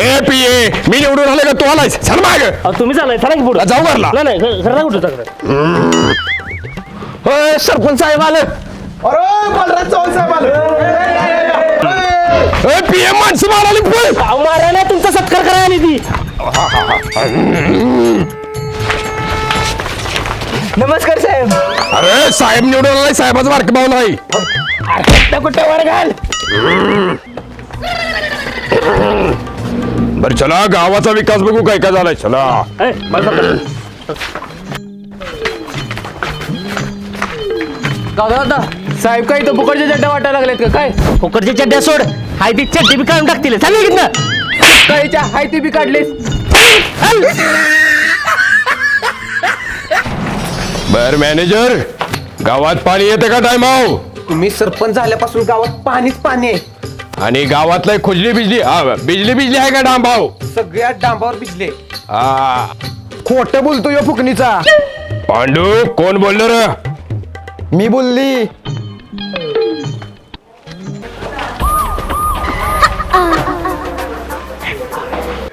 ए पिये मी निवडून आले का? तू आलायस? चल माग. अहो, तुम्ही चालाय चला की पुढे. जाऊ घरला. नाही नाही घर- घरला कुठं चाललं होय, सरपंच साहेब आले. ए पिये माणसं मारायला पळ अहो, मारायला तुमचा सत्कार करायला आली ती. नमस्कार साहेब. अरे साहेब निवडून आलाय साहेबाचा बारके भाऊ नाही. कुठे वर घाल. बरं चला गावाचा विकास बघू काय काय झालाय. चला. ए, बस बस. दादा दादा साहेब काय इथं फुकटच्या चड्ड्या वाटायला लागलेत का? काय? फुकटची चड्ड्या सोड. हाय ती चड्डी बी काढून टाकतील. सांग की ना काहीच्या हाय ते बी काढलेस. बर मॅनेजर गावात पाणी येते का टायमाव तुम्ही सरपंच झाल्यापासून गावात पाणीच पाणी आहे. आणि गावातलं खुजली बिजली. हा बिजली बिजली आहे का डांबाव सगळ्या डांबावर भिजले हा. खोट बोलतो यो फुकणीचा. पांडू कोण बोललो र? मी बोलली.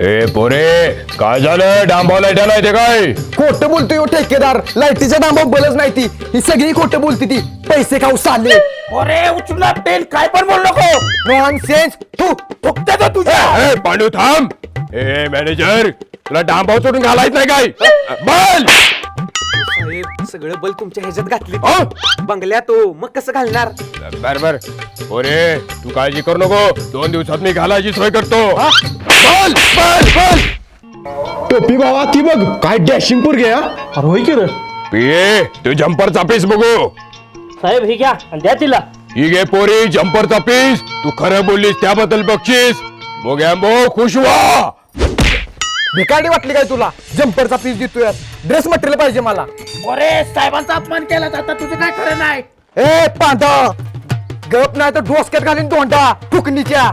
ए पोरे काय झालं? डांबाव लाइट नाही ते काय? खोट बोलतो यो ठेकेदार. लाईटीच्या डांबावर बलच नाही ती. ही सगळी खोट बोलती ती. पैसे खाऊ चालले. अरे उचलून पेन काय पण बोल नको. नॉन सेन्स तू फुकते तो तुझ्या. ए, पांडू थांब. ए मॅनेजर तुला डांबाव सोडून घालायच नाही काय? बल! साहेब सगळं बल तुमच्या ह्याच्यात घातले अ? बंगल्यात तो मग कसं घालणार? बर बर पोरे तू काळजी करू नको. दोन दिवसात मी घालायची सोय करतो. बल बल बल! टोपी बाबा ती बघ. काय डॅशिंग पूर घ्या अरे होय की रे? पिये तू जम्परचा पीस बघू. साहेब हे घ्या आणि द्या तिला. ही घे पोरी जम्परचा पीस तू खरं बोललीस त्याबद्दल बक्षीस. मोगॅम्बो खुश व्हा. भिकाडी वाटली काय तुला? जम्परचा पीस देतोय. ड्रेस मटेरियल पाहिजे मला. अरे साहेबांचा अपमान केला आता तुझं काय खरं नाही? ए पांढ गप नाही तर डोसक्यात घालीन दोंडा फुकणीच्या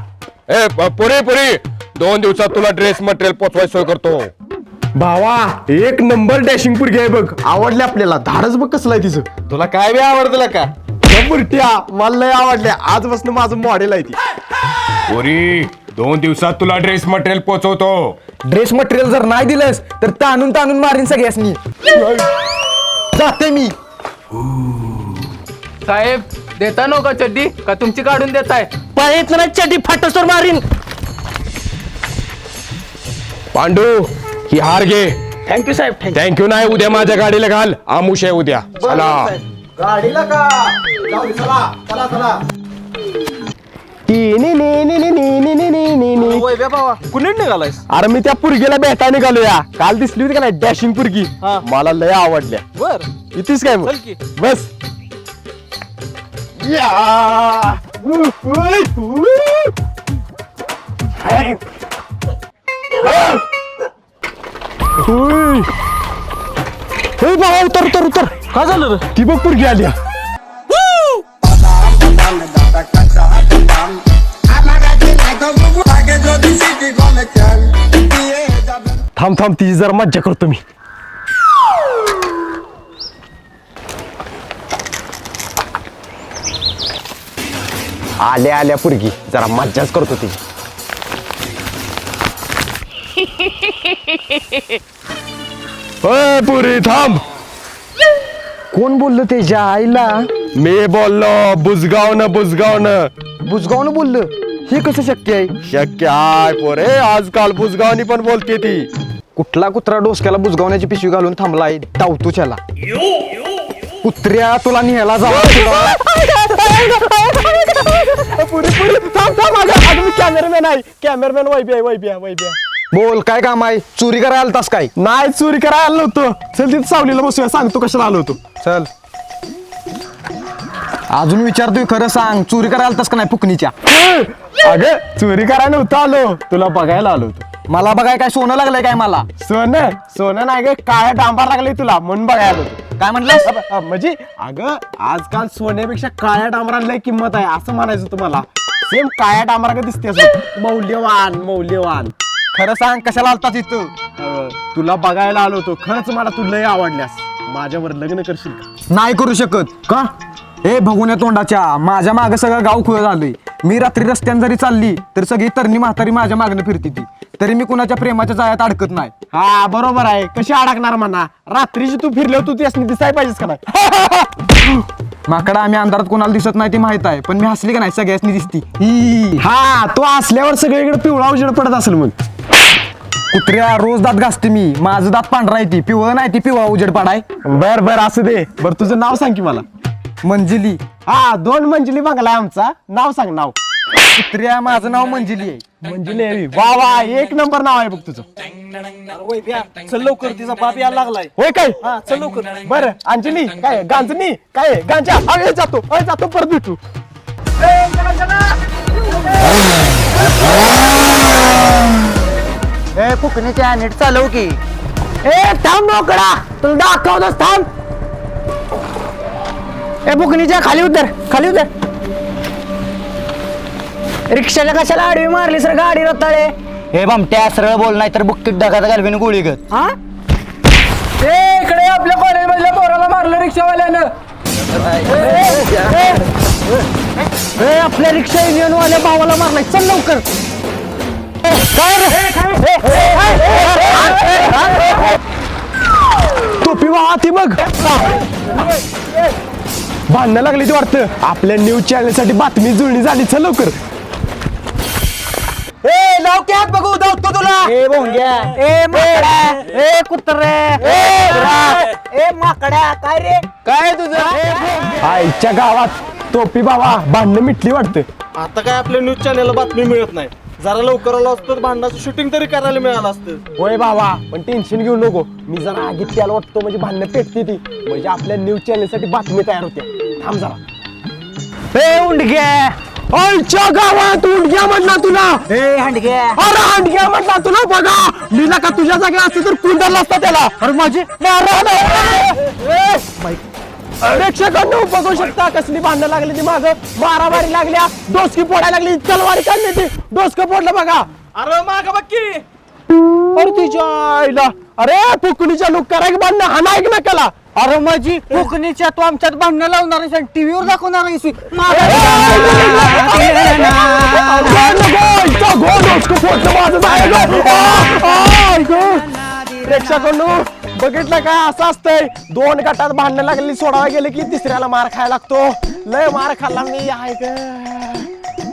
ए प- पोरी पोरी. दोन दिवसात तुला ड्रेस मटेरियल पोचवाय सोय करतो. भावा एक नंबर डॅशिंग पूर घ्याय बघ. आवडले आपल्याला. धाडच बघ कसलं आहे तिचं. तुला काय बी आवडतं का बुरट्या मला लय आवडले आजपासून माझं मॉडेल आहे ती. पोरी दोन दिवसात तुला ड्रेस मटेरियल पोचवतो. ड्रेस मटेरियल जर नाही दिलंस तर ताणून ताणून मारीन सगळ्यासनी जाते मी. साहेब देता नको चड्डी? का तुमची काढून देताय? पळत ना चड्डी फाटसवर मारीन. पांडू ही हार घे. थँक्यू साहेब. थँक्यू थँक्यू नाही उद्या माझ्या गाडीला घाल. आमुष आहे उद्या. चला. कुणी निघालायस? अरे मी त्या पुरगीला भेटा निघालोया. काल दिसली होती का नाही डॅशिंग पुरगी? मला लय आवडल्या. बर. इथेच काय मग? चल की. बस. या. ए बाबा उतर उतर उतर. काय झालं रे? ती बघ पुरगी आल्या थांब थांब तिची जरा मज्जा करतो मी. आल्या आल्या पुरगी. जरा मज्जाच करतो ती. ए पुरी थांब. कोण बोललं त्याच्या आईला? मी बोललो बुजगावनं बुजगावनं. बुजगावनं बोललं? हे कसं शक्य आहे? शक्य आहे पोरे. आजकाल बुजगावनी पण बोलते ती. कुठला कुत्रा डोसक्याला बुजगावण्याची पिशवी घालून थांबलाय? डावतो त्याला. कुत्र्या तुला न्यायला जावा कॅमेरामॅन आहे. कॅमेरामॅन वैबी आहे वैबी आहे वैबी आहे. बोल काय काम आहे? चोरी करायला तास काय? नाही चोरी करायला आलो होतो. चल तिथे सावलीला बसूया. सांगतो कशाला आलो होतो. चल. अजून विचारतोय खरं सांग. चोरी करायला तास का नाही फुकणीच्या? अगं चोरी करायला नव्हतं आलो. तुला बघायला आलो होतो. मला बघाय काय सोनं लागलंय काय मला? सोनं? सोनं नाही ग काय डांबार लागले तुला. म्हणून बघायला आलो होतो. काय अ, म्हणजे अगं आजकाल सोन्यापेक्षा काळ्या डांबराला लय किंमत आहे असं म्हणायचं तुम्हाला. सेम काळ्या डांबरा दिसते असं मौल्यवान मौल्यवान. खरं सांग कशाला आलतास इथं? अ, तुला बघायला आलो होतो. खरंच मला तू लय आवडल्यास. माझ्यावर लग्न करशील का? नाही करू शकत. का? ए भगुन्या तोंडाच्या. माझ्या मागे सगळं गाव खुळ झालंय. मी रात्री रस्त्यानं जरी चालली तर सगळी तरणी म्हातारी माझ्या मागणं फिरती ती. तरी मी कुणाच्या प्रेमाच्या जाळ्यात अडकत नाही. हा बरोबर आहे. कशी अडकणार म्हणा? रात्रीची तू फिरलो तू त्यासनी दिसाय पाहिजेस का नाही? माकडा आम्ही अंधारात कोणाला दिसत नाही ते माहीत आहे. पण मी हसली का नाही सगळ्यासनी दिसती. ही हा तो असल्यावर सगळीकडे पिवळा उजेड पडत असेल मग. कुत्र्या रोज दात घासते मी. माझं दात पांढरा आहे ती. पिवळं नाही ती पिवळा उजेड पाडाय. बर बर असू दे. बर तुझं नाव सांग की मला. मंजिली. हा दोन मंजिली बंगला आहे आमचा. नाव सांग नाव. कुत्र्या माझं नाव मंजिली आहे. मंजिली आहे. वा वा एक नंबर नाव आहे बघ तुझं. चल लवकर तिचा बाप यायला लागलाय. होय काय? हा चल लवकर. बर अंजली काय गांजनी काय गांजा? अरे जातो. अरे जातो परत भेटू. ए फुकणीच्या नीट चालव की ए थांब मोकळा तुला दाखवतोस थांब ए बुकनीच्या खाली उतर खाली उतर रिक्षाच्या कशाला आडवी मारली सर गाडी रताळे हे बमट्या सरळ बोल नाही तर बुक्कीत ढगाचा घालवीन गोळी गत हा ए इकडे आपल्या कॉलेज मधल्या पोराला मारलं रिक्षावाल्यानं ए आपल्या रिक्षा युनियन वाल्या भावाला मारलाय चल लवकर टोपी वा ती बघ भांडणं लागली ती वाटतं. आपल्या न्यूज चॅनलसाठी बातमी जुळणी झाली. चल लवकर. ए लाव की हात बघू? धावतो तुला. ए भोंग्या. ए माकड्या ए कुत्रे. ए. ए माकड्या काय रे? काय तुझं? आईच्या गावात टोपी बाबा भांडणं मिटली वाटतं. आता काय आपल्या न्यूज चॅनलला बातमी मिळत नाही. जरा लवकर आलो असतं तर भांडणाचं शूटिंग तरी करायला मिळालं असतं. होय बाबा पण टेन्शन घेऊ नको. मी जरा आगीत त्याला वाटतो म्हणजे भांडणं पेटते ती. म्हणजे आपल्या न्यूज चॅनलसाठी बातमी तयार होते. थांब जरा. ए उंडग्या आईच्या गावात उंडग्या म्हणला तुला. ए हंडग्या अरे हांडग्या म्हणला तुला बघा. मी का तुझ्या जागी असते तर कुंडला असता त्याला. अरे माझी प्रेक्षकांना बघू शकता कसली भांडणं लागली ती माग मारामारी लागल्या डोसकी फोडायला लागली तलवारी काढली ती डोसकं फोडलं बघा अरे माग बक्की अरे तिच्या आईला अरे फुकणीच्या लोक करायला भांडणं हा नाही ना केला अरे माझी कोकणीच्या तू आमच्यात भांडणं लावणार आहेस टीव्हीवर दाखवणार आहेस प्रेक्षकांनो बघितलं का? असं असतंय. दोन गटात भांडणं लागली सोडावा गेले की तिसऱ्याला मार खायला लागतो. लय मार खाल्ला मी आहे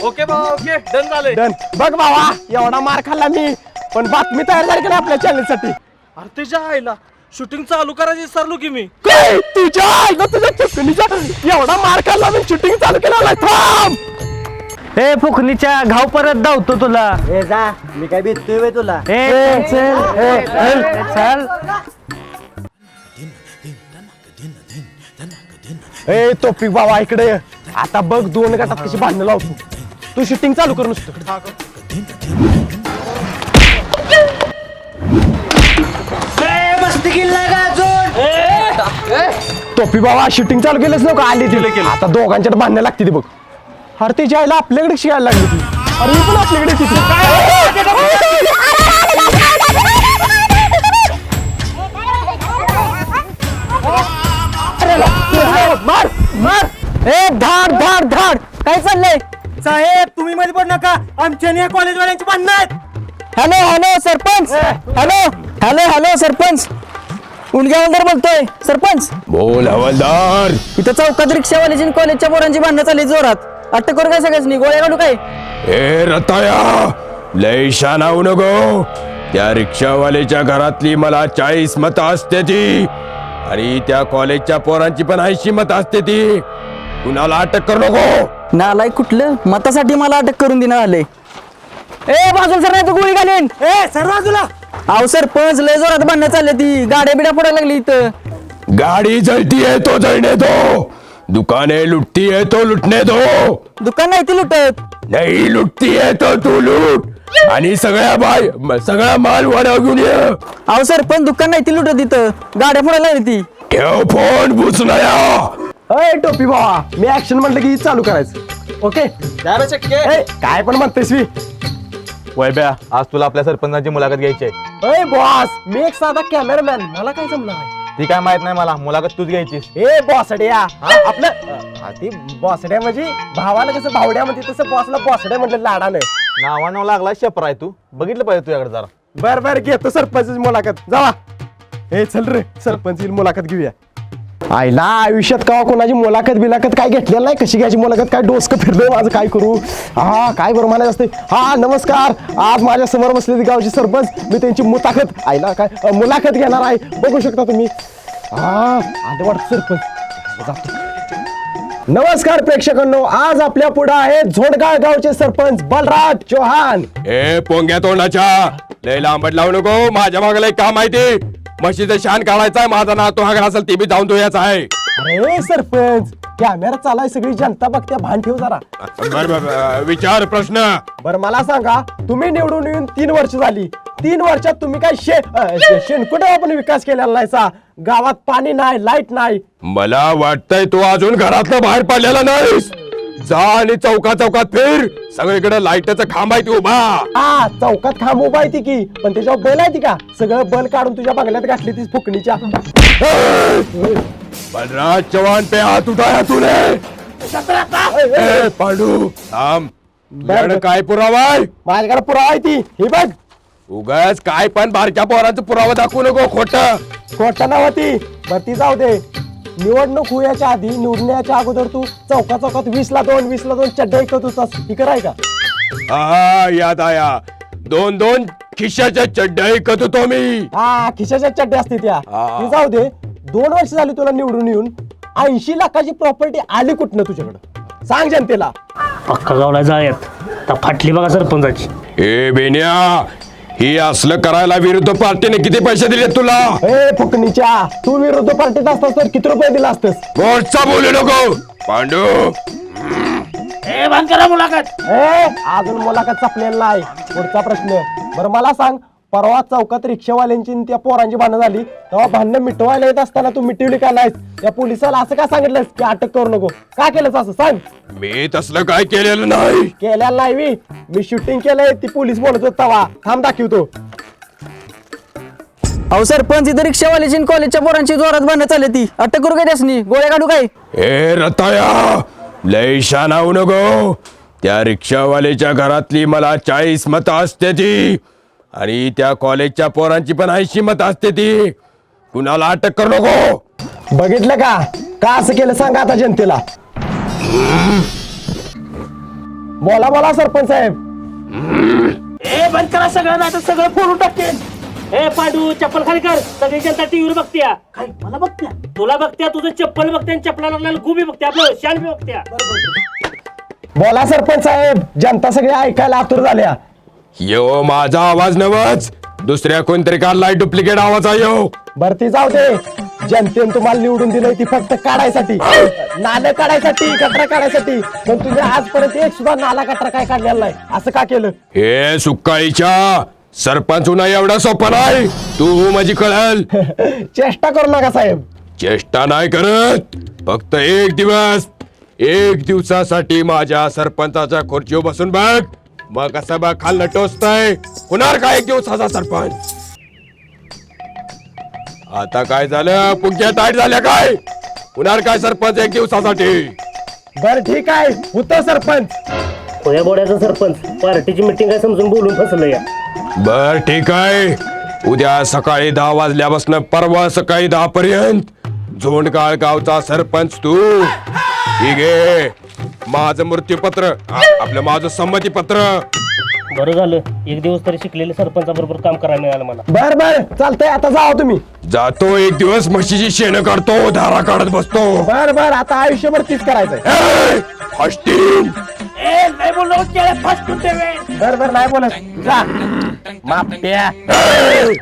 ओके बा ओके. डन झालंय. डन. बघ बाबा एवढा मार खाल्ला मी. पण बातमी तयार झाली की नाही आपल्या चॅनलसाठी? अरे त्याच्या आईला शूटिंग चालू करायची विसरलो की मी. काय? तुझ्या आईला तुझ्या चुकणीच्या एवढा मार खाल्ला मी शूटिंग चालू केला थांब. ए फुकणीच्या घाव परत धावतो तुला. ए जा. मी काय भेटतोय तुला? ए चल ए चल ए टोपी बाबा इकडे ये. आता बघ दोन गटात कशी भांडणं लावतो. तू शूटिंग चालू कर नुसतं. टोपी बाबा शूटिंग चालू केलंच नका आली ती. आता दोघांच्यात भांडणं लागते ती बघ. अरे त्याची आईला आपल्याकडे शिकायला लागली ती. अरे पण आपल्याकडे येते ती. मार मार. ए धाड धाड धाड. काय चाललंय? साहेब तुम्ही मध्ये पड नका. आमच्या या कॉलेज वाल्यांची भांडणं आहेत. Hello hello sarpanch. Hello hello hello सरपंच. उंडग्यावंदर बोलतोय सरपंच. बोल हवालदार. इथं चौकात रिक्षावाल्याची आणि कॉलेजच्या पोरांची भांडणं चालली जोरात. अटक करू काय सगळ्याच गोळ्या काढू काय? ए रताया लय शान होऊ नको. त्या रिक्षावाल्याच्या घरातली मला चाळीस मत असते ती. आणि त्या कॉलेजच्या पोरांची पण ऐंशी मत असते ती. कुणाला अटक करू नको. नालाय कुठलं? मतासाठी मला अटक करून देण्यात आले ए बाजूला सर नाही तू गोळी घालीन. ए सर बाजूला. अहो सरपंच लय जोरात भांडणं चालली ती. गाड्या बिड्या फोडायला लागली इथं. गाड़ी जलती है तो जलने दो दुकानें लुटती है तो लुटने दो. दुकान नाही ती लुटत. नहीं लुटती है तो तू लूट. आणि सगळ्या बाय म- सगळा माल वाढव घेऊन ये. अहो सरपंच दुकान नाही ती लुटत इथं. गाड्या फोडायला लागली ती. ठेव फोन भुसनाया अय टोपी बाबा मी ऍक्शन म्हटलं की चालू करायचं. ओके ए, काय पण म्हणतेस मी. वैभ्या आज तुला आपल्या सरपंचाची मुलाखत घ्यायची आहे. अय बॉस मी एक साधा कॅमेरामॅन मला काय जमणार आहे? ती काय माहीत नाही मला मुलाखत तूच घ्यायचीस. ए बॉसड्या. हा, आपलं अ, ती बॉसड्या म्हणजे भावाला कसं भावड्या म्हणते तसं बॉसला बॉसड्या म्हटलं लाडानं. नावा नाव लागला शेपर आहे तू. बघितलं पाहिजे तुझ्याकडे जरा. बर बर घेतो सरपंच मुलाखत. जावा. ए चल रे सरपंच मुलाखत घेऊया. आईला आयुष्यात का कोणाची मुलाखत बिलाखत काय घेतलेलं नाही? कशी घ्यायची मुलाखत? काय डोसकं फिरलंय माझं? काय करू? हा काय बरं म्हणायचं असते हा नमस्कार. आज माझ्यासमोर बसलेली गावची सरपंच मी त्यांची मुलाखत आईला काय मुलाखत घेणार आहे. बघू शकता तुम्ही. हा आले वाटत सरपंच नमस्कार प्रेक्षकांनो आज आपल्या पुढे आहे झोडगाळ गावचे सरपंच बलराज चौहान. ए पोंग्या तोंडाच्या. लय लांबट लावू नको माझ्या मागला एक काम माहिती म्हशीचं शान काढायचा माझा ना तो हागला असेल ते बी जाऊन धुयाचा आहे. अरे सरपंच कॅमेरा चालाय सगळी जनता बघते भान ठेव जरा. बर बर, बर विचार प्रश्न. बर मला सांगा तुम्ही निवडून येऊन तीन वर्ष झाली. तीन वर्षात तुम्ही काय शे अ, शे- शेणकुटे आपण विकास केलेला नाही सा गावात पाणी नाही लाइट नाही. मला वाटतंय तू अजून घरातनं बाहेर पडलेला नाहीस. जा आणि चौका चौकात फिर. सगळीकडे लाईटचा खांब आहे ती उभा. हा चौकात खांब उभा आहे ती की. पण त्याच्यावर बल आहे ती का? सगळं बल काढून तुझ्या बंगल्यात घातली ती फुकणीच्या. बलराज चव्हाण पे हात उठाया तूने ए, पांडू थांब. तुझ्याकडे काय पुरावा आहे? माझ्याकडे पुरावा आहे ती. हे बघ. उगाच काय पण बारक्या पोराचा पुरावा दाखवू नको खोट. खोटा नाव ती बर ती जाऊ दे. निवडणूक होण्याच्या आधी निवडून याच्या अगोदर तू चौका चौकात वीस ला दोन वीस ला दोन चड्डा ऐकत होतास. ही कराय का? हा याद आया. दोन दोन खिशाच्या चड्ड्या ऐकत होतो मी. हा खिशाच्या चड्ड्या असते त्या. हा. ती जाऊ दे. दोन वर्ष झाली तुला निवडून येऊन. ऐंशी लाखाची प्रॉपर्टी आली कुठनं तुझ्याकडं? सांग जनतेला. पक्का गावला जायत तर फाटली बघा सरपंचाची. ए बेन्या ही असलं करायला विरुद्ध पार्टीने किती पैसे दिले तुला? ए फुकणीच्या तू विरुद्ध पार्टीत असतास तर किती रुपये दिला असतस? मोठचा बोलू नको. पांडू. ए बंद करा मुलाखत. ए अजून मुलाखत चपलेला नाही. पुढचा प्रश्न. बरं मला सांग परवा चौकात रिक्षावाल्यांची आणि त्या पोरांची भांडणं झाली. तेव्हा भांडणं मिटवायला येत असताना तू मिटवली का नाहीस? त्या पोलिसाला असं का सांगितलंस की अटक करू नको? का केलंस असं? सांग. मी तसलं काय केलेलं नाही. केलेला नाही मी मी शूटिंग केलंय ती पोलीस बोलत होता तवा. थांब दाखवतो. अहो सरपंच इथं रिक्षावाल्याची आणि कॉलेजच्या पोरांची जोरात बांधण्यात चालली ती. अटक करू काय त्यासनी? गोळ्या काढू काय? ए रताया लय शान होऊ नको. त्या रिक्षावाल्याच्या घरातली मला चाळीस मतं असते ती. आणि त्या कॉलेजच्या पोरांची पण ऐंशी मतं असते ती. कुणाला अटक करू नको. बघितलं का? का असं केलं सांगा आता जनतेला. बोला बोला सरपंच साहेब. ए बंद करा सगळं नाही तर सगळं फोडून टाकेन ए पांडू चप्पल खाली कर. सगळी जनता टीव्हीवर बघत्या. काय मला बघत्या? तुला बघत्या तुझं चप्पल बघते आणि चप्पला लागलेलं गुबी बघते आपलं शान बी बघत्या. बोला सरपंच साहेब. जनता सगळ्या ऐकायला आतुर झाल्या. यो माझा आवाज नवच. दुसऱ्या कोणतरी काढलाय डुप्लिकेट आवाज आहे यो भरती जाऊ दे. जनतेने तुम्हाला निवडून दिलंय ती फक्त काढायसाठी. नालं काढायसाठी गटरा काढायसाठी. पण तुम्ही आजपर्यंत एक सुद्धा नाला गटरा काय काढलेला नाही. असं का केलं? हे सुकाळीच्या सरपंच होणं एवढा सोपा नाही. तू माझी कळल. चेष्टा करू नका साहेब. चेष्टा नाही करत. फक्त एक दिवस एक दिवसासाठी माझ्या सरपंचाच्या खुर्चीवर बसून बघ. मग कसं बघ खाल्लं टोचतय? होणार का एक दिवसाचा सरपंच? आता काय झालं? पुंक्या टाईट झाल्या काय? होणार काय सरपंच एक दिवसासाठी? बर ठीक आहे. होतं सरपंच. खोया बोड्याचा सरपंच. पार्टीची मिटिंग आहे समजून बोलून फसलं या. बर ठीक आहे. उद्या सकाळी दहा वाजल्यापासून परवा सकाळी दहा पर्यंत झोंडकाळ गावचा सरपंच तू. ठीक आहे. माझं मृत्यूपत्र आ- आपलं माझं संमतीपत्र. बरं झालं. एक दिवस तरी शिकलेले सरपंचाबरोबर काम करायला मिळालं मला. बर बर. चालतंय आता जाओ तुम्ही. जातो एक दिवस म्हशीची शेण काढतो धारा काढत बसतो. बर बर. आता आयुष्यभर तीच करायचंय. ए, फास्टिंग ए नाही बोललो फर्स्ट बर बर. नाही बोलत. जा. माप्या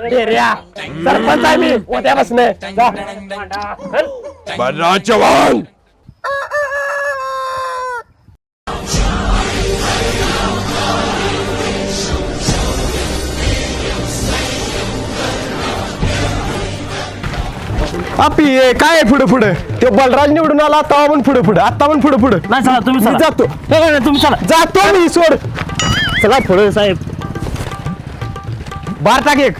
डेऱ्या. सरपंच आहे मी. उद्यापासून. जा. बलराज चव्हाण. आपी ए, काय आहे पुढे पुढे? ते बलराज निवडून आला आता पण पुढे पुढे आता पण पुढे पुढे. नाही चला तुम्ही मी चला. जातो. नाही, नाही, तुम्ही चला. जातो मी सोड. चला पुढे साहेब. बार टाक एक.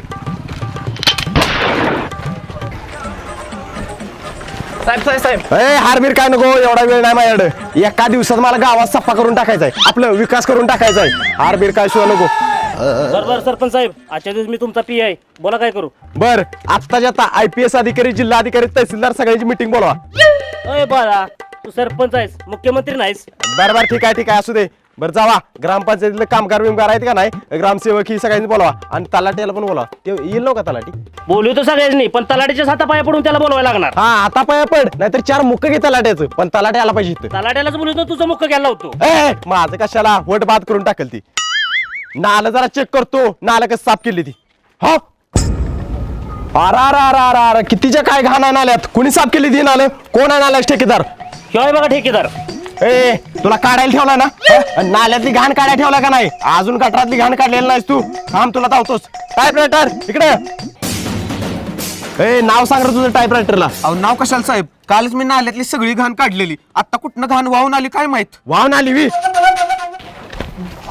साहेब साहेब साहेब. ए हारबीर काय नको एवढा वेळ नाही माझ्याकडे. एका दिवसात मला गावात सफा करून टाकायचा आहे आपलं विकास करून टाकायचा आहे हारबीर काय शिवाय नको. बर बर सरपंच साहेब आजच्या दिवस मी तुमचा पी आहे बोला काय करू? बर आत्ताच्या आता आय पी एस अधिकारी जिल्हा अधिकारी तहसीलदार सगळ्यांची मिटिंग बोलवा. अय बाळा तू सरपंच आहेस मुख्यमंत्री नाहीस. बर बर ठीक आहे ठीक आहे असू दे. बरं जावा. ग्रामपंचायतीतले कामगार बिमगार आहेत का नाही? ग्रामसेवक ही सगळ्यांनी बोलवा. आणि तलाट्याला पण बोलवा. ते येईल नव्हता तलाटी बोलू तर सगळ्यांनी पण तलाठीच्या हातापाया पडून त्याला बोलवायला लागणार. हा आता पाया पड नाहीतर चार मुक्क घे तलाट्याचं. पण तलाटे आला पाहिजे इथं. तलाट्यालाच बोलू तर तुझं मुख्य घ्यायला होतो ए माझं कशाला? वट बाद करून टाकल ती नालं जरा चेक करतो. नालं कसं साफ केली ती. हो? अरा अरा अरा अरा अरा कितीच्या काय घाण आहे नाल्यात? कुणी साफ केली ती नालं? कोण आहे नाल्याच ठेकेदार? शिवाय बघा ठेकेदार. ए तुला काढायला ठेवला ना? आणि नाल्यातली घाण काढायला ठेवला का नाही? अजून गटारातली घाण काढलेली नाहीस तू. थांब तुला धावतोस टायपरायटर इकडे. ए नाव सांग रे तुझं टायपरायटरला अहो नाव कशाला साहेब? कालच मी नाल्यातली सगळी घाण काढलेली. आता कुठनं घाण वाहून आली काय माहीत? वाहून आली वी.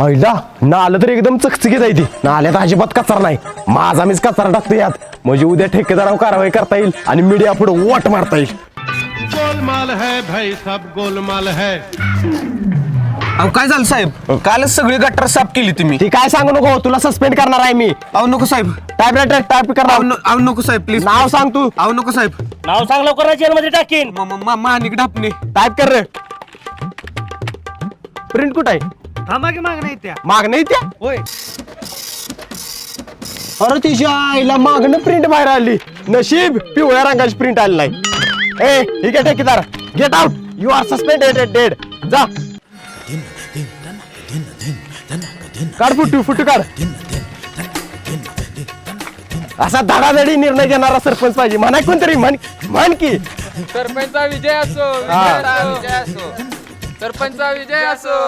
आईला नालं तर एकदम चकचकीत आहे ती. नाल्यात अजिबात कचरा नाही. माझा मीच कचरा टाकतो यात. म्हणजे उद्या ठेकेदारावर कारवाई करता येईल आणि मीडिया पुढे वोट मारता येईल. गोलमाल है भाई सब गोलमाल है. अहो काय झालं साहेब? कालच सगळी गटर साफ केली तुम्ही. ती काय सांगू नको तुला सस्पेंड करणार आहे मी. अहो नको साहेब. टायपरायटर टाईप अहो करणार. न- अहो नको साहेब प्लीज नाव सांग तू. अहो नको साहेब. नाव सांग लवकर जेलमध्ये टाकीन. म- म- म- माणिक ढापणे. टाईप कर रे. प्रिंट कुठं आहे? थांबा की मागण्या त्या. माग नाही त्या? होय. अरे तिच्या आईला मागणं प्रिंट बाहेर आली. नशीब पिवळ्या रंगाची प्रिंट आली नाही. ए ठीक आहे ठेकेदार. Get out you are suspended dead जा. काढ फुटू फुटू काढ. असा धडाधडी निर्णय घेणारा सरपंच पाहिजे. म्हणा कोणतरी म्हण म्हण की. सरपंचा विजय असो विजय असो. सरपंचा विजय असो.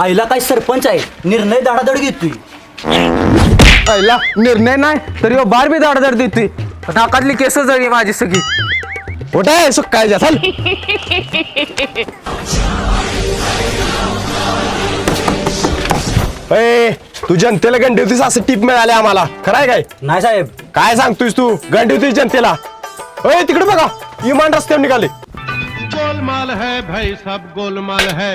आईला काय सरपंच आहे? निर्णय दाडादड घेतोय. पहिला निर्णय नाही तरी बार बी दाडदाड देतोय. नाकातली केस जळली माझी सगळी. कुठे आहे सुकाय चल. ए तू जनतेला गंडी होतीस असं टीप मिळाले आम्हाला. खरं आहे काय? नाही साहेब. काय सांगतोयस तू? गंडी होतीस जनतेला तिकडे बघा. इमान रस्त्यावर निघाले. गोलमाल है भाई सब गोलमाल है।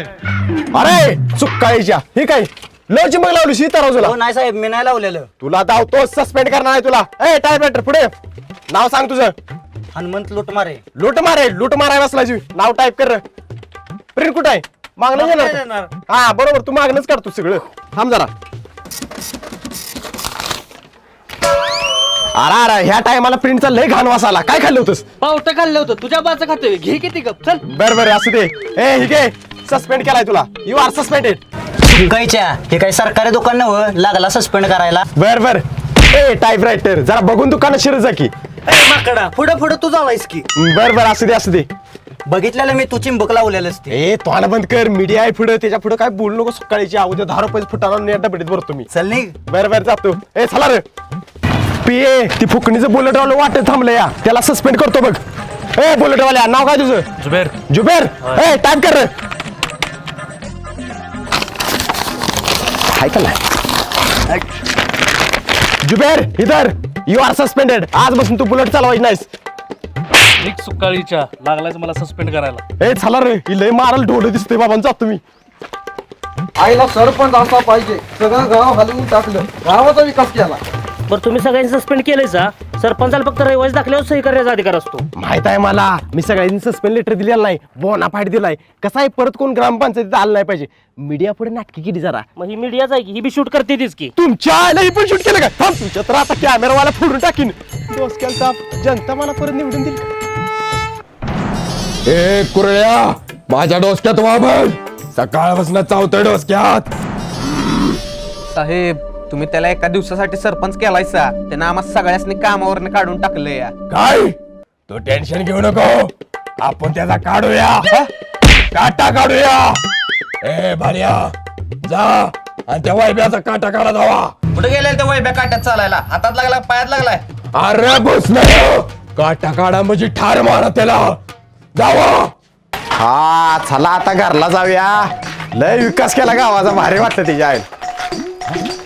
अरे सुकाळीच्या हे काय? लय चिंबक लावली शी तराजूला. हो नाही साहेब मी नाही लावलेलं. तुला धावतो सस्पेंड करणार आहे तुला. ए टायपेटर पुढे. नाव सांग तुझं. हनुमंत लुटमारे. लूट मारे लूट माराय बसलायची नाव टाईप कर. प्रिंट कुठं आहे? मागणं. हा बरोबर तू मागणंच काढतो सगळं. थांब जरा. अरे अरे ह्या टायमाला प्रिंटचा लय घाण वास आला. काय खाल्लं होतंस? पावट खाल्लं होतं. तुझ्या बाचं खातोय घे किती कप चल. बर बर असू दे. ए आहे सस्पेंड केलाय तुला. यू आर सस्पेंडेड सुकायच्या हे काही सरकारी दुकान नव्ह? लागला सस्पेंड करायला. बर बर. ए टाईप रायटर जरा बघून दुकानात शिरत जा की. माकडा पुढे पुढे तू जावायस की. बर बर असू दे असू दे. बघितलेलं मी तू चिंबक लावलेलंच ते. ए तोंड बंद कर. मीडिया आहे पुढे त्याच्या पुढे काय बोलू नको सकाळीची. उद्या दहा रुपये फुटाला नेट डबडीत भरतो मी. चल निघ. बर बर जातो. ए चला रे. पिये ती फुकणीचं बुलेट वाला वाटत थांबलं या. त्याला सस्पेंड करतो बघ. ए बुलेट वाल्या नाव काय तुझं? जुबेर. जुबेर. ए टाईप कर. रे? जुबेर इधर. यू आर सस्पेंडेड आजपासून तू बुलेट चालवायची नाहीस. एक सुकाळीच्या. लागलायच मला सस्पेंड करायला. ए चला रे. ही लय मारल डोळे दिसते बाबा. जातो मी आईला सरपंच असा पाहिजे. सगळं गाव हलवून टाकलं गावाचा विकास केला. बरं तुम्ही सगळ्यांनी सस्पेंड केलंय सा सरपंचाला फक्त रहिवासी दाखल्यावर सही करण्याचा अधिकार असतो. माहीत आहे मला. मी सगळ्यांनी सस्पेंड लेटर दिलेलं नाही. बोना फाट दिलाय. कसं आहे? परत कोण ग्रामपंचायतीत आलं नाही पाहिजे. मीडिया पुढे नाटकी केली जरा. मग ही मीडियाच आहे की? ही बी शूट करते तीच की. तुमच्या आईला ही पण शूट केलं का? थांब तुमच्या तर आता कॅमेरावाला फोडून टाकीन. डोसक्याला ताप जनता मला परत निवडून दिली ए कुरळ्या माझ्या डोसक्यात वाबळ सकाळपासून चावतोय डोसक्यात. साहेब तुम्ही त्याला एका दिवसासाठी सरपंच केलायसा. त्यानं आम्हा सगळ्यासनी कामावरनं काढून टाकलं या काय? तू टेन्शन घेऊ नको. आपण त्याचा काढूया. काटा काढूया. ए भार्या जा. आणि त्या वैब्याचा काटा काढा जावा. कुठे गेले ते वैब्या काट्यात चालायला? हातात लागला पायात लागलाय? अरे बस नाही काटा काढा म्हणजे ठार मारा त्याला. जावा. हा चला आता घरला जाऊया. लय विकास केला गावाचा. भारी वाटतं त्याच्या आहे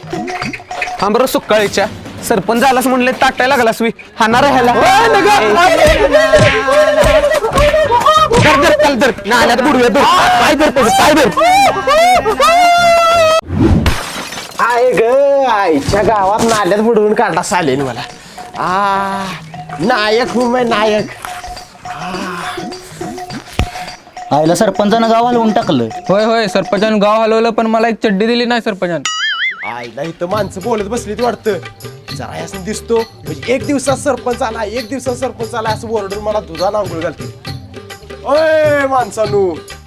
हा सुक्काळीच्या सुकाळीच्या सरपंच झालास म्हणले ताटायला लागलास मी हाणार ह्याला धर, धर, चल, धर. नाल्यात बुडूया धर. पाय धर त्याचं, पाय धर. ग आईच्या गावात नाल्यात बुडवून काढला चालेल मला आ नायक नायक आईला सरपंचानं गाव हलवून टाकलं होय होय सरपंचानं गाव हलवलं पण मला एक चड्डी दिली नाही सरपंचानं आईला इथं माणसं बोलत बसलीत वाटतं. जरा असं दिसतो. म्हणजे एक दिवसात सरपंच आला एक दिवसात सरपंच आला असं ओरडून मला दुधा नांगूळ घालते. ओय माणसानू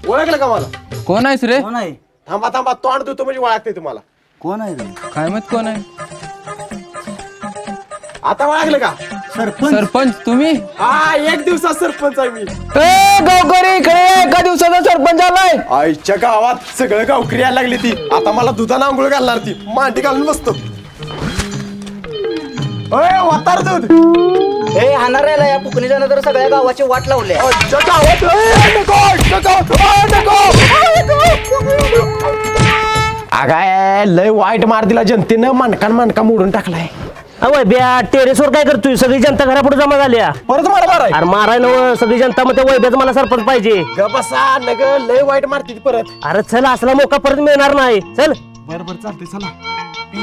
ओळखलं का मला? कोण आहेस रे? कोण आहे? थांबा थांबा तोंड देतो म्हणजे ओळखते तुम्हाला. कोण आहे रे? काय माहीत कोण आहे? आता ओळखलं का? सरपंच. तुम्ही? हा एक दिवसात सरपंच आहे मी. ए, गावकरी इकडे ये. एका दिवसाचा सरपंच आलाय आईच्या गावात सगळं गावकरी यायला लागली ती. आता मला दुधानं आंघोळ घालणार ती. मांडी घालून बसतो. वातार दूध. हाणाऱ्याला या तर सगळ्या गावाची वाट लावली आहे. आईच्या गावात ओय, नको, नको, ओय, नको. अगाय लय वाईट मार दिला जनतेनं. मानकान मानका मोडून टाकलाय. अवय बिया टेरेसवर काय करतोय? सगळी जनता घरापुढे जमा झाल्या. परत मारा माराय? अरे माराय नव सगळी जनता मग वैभ्याच मला सरपंच पाहिजे. ग बसा नग लय वाईट मारती ती परत. अरे चल असला मोका परत मिळणार नाही. चल. बर बर चालतंय चला.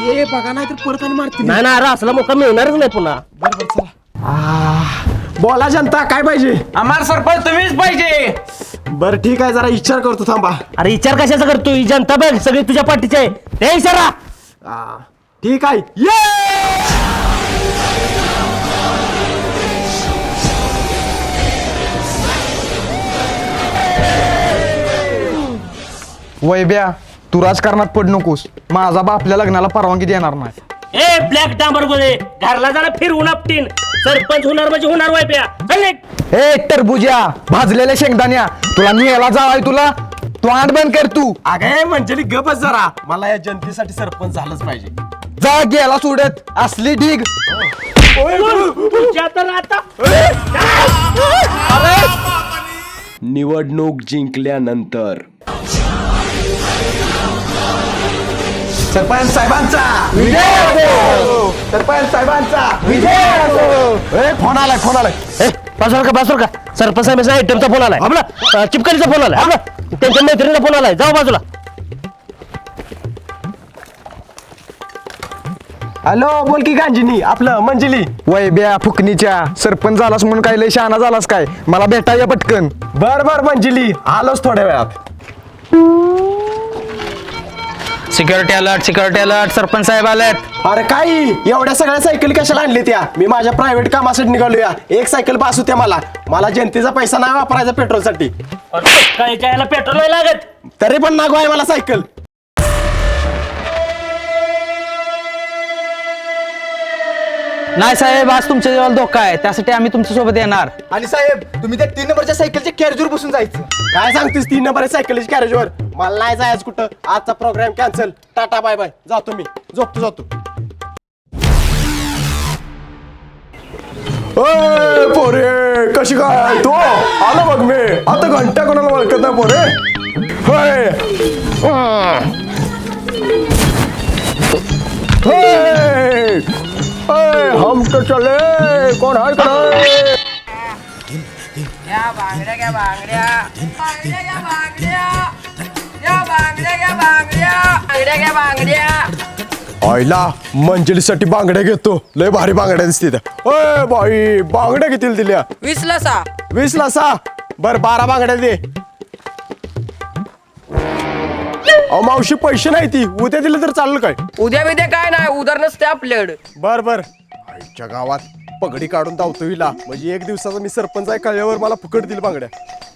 ये बघा नाही तर परत आणि मारती नाही ना अरे असला मोका मिळणारच नाही पुन्हा. बर बर चला. आ, बोला जनता काय पाहिजे? आम्हाला सरपंच तुम्हीच पाहिजे. बर ठीक आहे जरा विचार करतो थांबा. अरे विचार कशाचा करतोय? ही जनता बघ सगळी तुझ्या पाठीची आहे. ते इशारा. आ, ठीक आहे. ये! वैब्या तू राजकारणात पड नकोस. माझा बाप आपल्या लग्नाला परवानगी देणार नाही. ए ब्लॅक डांबर गोळे घरला जाणं फिरवून आपटीन. सरपंच होणार म्हणजे होणार वायप्या. ए टरबुजा भाजलेल्या शेंगदाण्या तुला न्यायला जावाय तुला? तू आंड बंद कर तू. अगे म्हणजे गपच जरा. मला या जनतेसाठी सरपंच झालंच पाहिजे. जा गेला सोडत. असली ढीग. तुझ्या तर आता निवडणूक जिंकल्यानंतर सरपंच साहेबांचा. विजय असो! सरपंच साहेबांचा. विजय असो! ए, फोन आलाय फोन आलाय. का बाजूला का? सरपंच साहेबांचा आयटमचा फोन आलाय. आपला अं, चिपकारीचा फोन आलाय. आपला त्यांच्या मैत्रिणीचा फोन आलाय. जाऊ बाजूला. हॅलो बोल की गांजिनी. आपलं मंजिली. वैब्या फुकणीच्या. सरपंच झालास म्हणून काय लय शहाणा झालास काय? मला भेटाय पटकन. बर बर मंजिली. आलोच थोड्या वेळात. Security alert security alert sarpanch साहेब आलेत. अरे काय? एवढ्या सगळ्या सायकल कशाला आणली त्या? मी माझ्या प्रायव्हेट कामासाठी निघालोया. एक सायकल बास होत्या मला. मला जनतेचा पैसा नाही वापरायचा पेट्रोलसाठी काय याला पेट्रोल नाही लागत? तरी पण नागो आहे मला सायकल नाही साहेब आज तुमच्या जेव्हा धोका आहे. त्यासाठी आम्ही तुमच्यासोबत येणार. आणि साहेब तुम्ही त्या तीन नंबरच्या सायकलच्या कॅरेजवर बसून जायचं. काय सांगतेस तीन नंबर आहे सायकलची कॅरेजवर मला नाही जायचं कुठं. आजचा program cancel tata bye bye जातो मी झोपतो जातो. ओय, पोरे कशी काय? तो आलो बघ मी. आता घंटा कोणाला ओळखत नाही पोरे? होय. होय. होय, हम तो चले कोण आहे कोण आहे? या बांगड्या घ्या बांगड्या बांगड्या घ्या बांगड्या या बांगड्या घ्या बांगड्या बांगड्या घ्या बांगड्या आईला मंजलीसाठी बांगड्या घेतो लय भारी बांगड्या दिसते. ओय बाई बांगड्या किती दिल्या? वीसला सा वीस ला सहा बर बारा बांगड्या दे. अहो मावशी पैसे नाही ती. उद्या दिले तर चालेल काय? उद्या बिद्या काय नाही उदार नसते आपल्याकडे. बर बर. आईच्या गावात पगडी काढून धावतो हिला. म्हणजे एक दिवसाचा मी सरपंच आहे कळल्यावर मला फुकट दिल बांगड्या.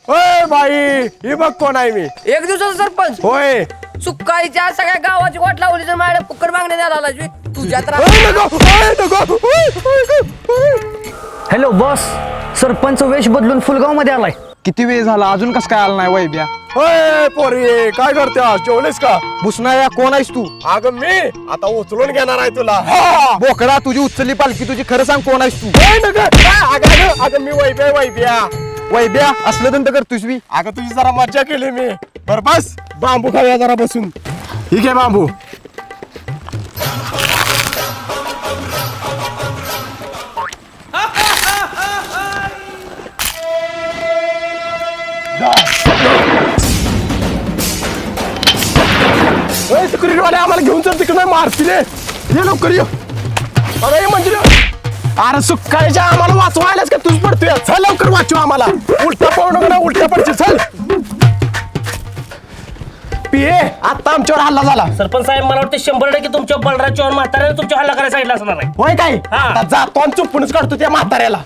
ओय बाई ही बघ कोण आहे मी. एक दिवसाचा सरपंच? होय. सुकाळीच्या सगळ्या गावाची वाट लावली तर माझ्या फुकट मागण्या द्यायला आला तुझ्या तर नको, नको. हॅलो बॉस सरपंच वेश बदलून फुलगावमध्ये आलाय. किती वेळ झाला? अजून कस काय आला नाही वैब्या ओय, पोरी काय करते जेवलेस का? भुसणाऱ्या कोण आहेस तू? अगं मी? आता उचलून घेणार आहे तुला. बोकडा तुझी उचलली पालखी तुझी खरं सांग कोण आहेस तू? अगं, अगं, अगं मी वैब्या वैब्या वैब्या असलं दंत करतोस मी? अगं तुझी जरा मज्जा केली मी. बर बस. बांबू खाऊया जरा बसून. ठीक आहे बांबू. वाले आम्हाला घेऊन चल तिकडे मारतील हे. ये लवकर ये. अरे मंदिर. अरे सुकायच्या आम्हाला वाचवायलाच का तूच पडतोय? चल लवकर वाचव आम्हाला. उलटा पडू ना उलटा पडचे चल. पिये आता आमच्यावर हल्ला झाला. सरपंच साहेब मला वाटतं शंभर टक्के तुमच्या बलराज चव्हाण म्हाताऱ्याने तुमच्या हल्ला करायला सांगितलं असणार आहे. होय काय. आता जातो आणि चुपूनच काढतो त्या म्हाताऱ्याला.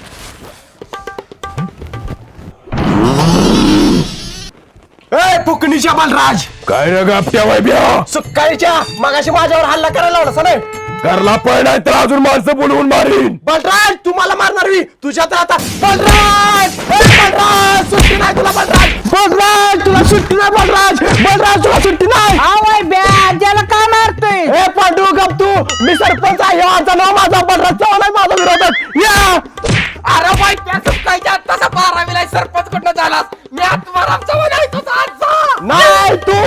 ए फुकणीच्या बलराज. काय रे गापट्या वैभ्या? सुकाळीच्या मगाशी माझ्यावर हल्ला करायला लावला नाही घरला पळ नाही तर अजून माणसं बोलवून मारीन. बलराज तू मला मारणार मी. तुझ्या तर आता बलराज ए, बलराज सुट्टी नाही तुला बलराज. बलराज तुला सुट्टी नाही बलराज. बलराज तुला सुट्टी नाही. आवय ब्या त्याला काय मारतोय? ए पांडू गप तू. मी सरपंच आहे आमचा नाव माझा. बलराज चव्हाण आहे माझा विरोधक. या.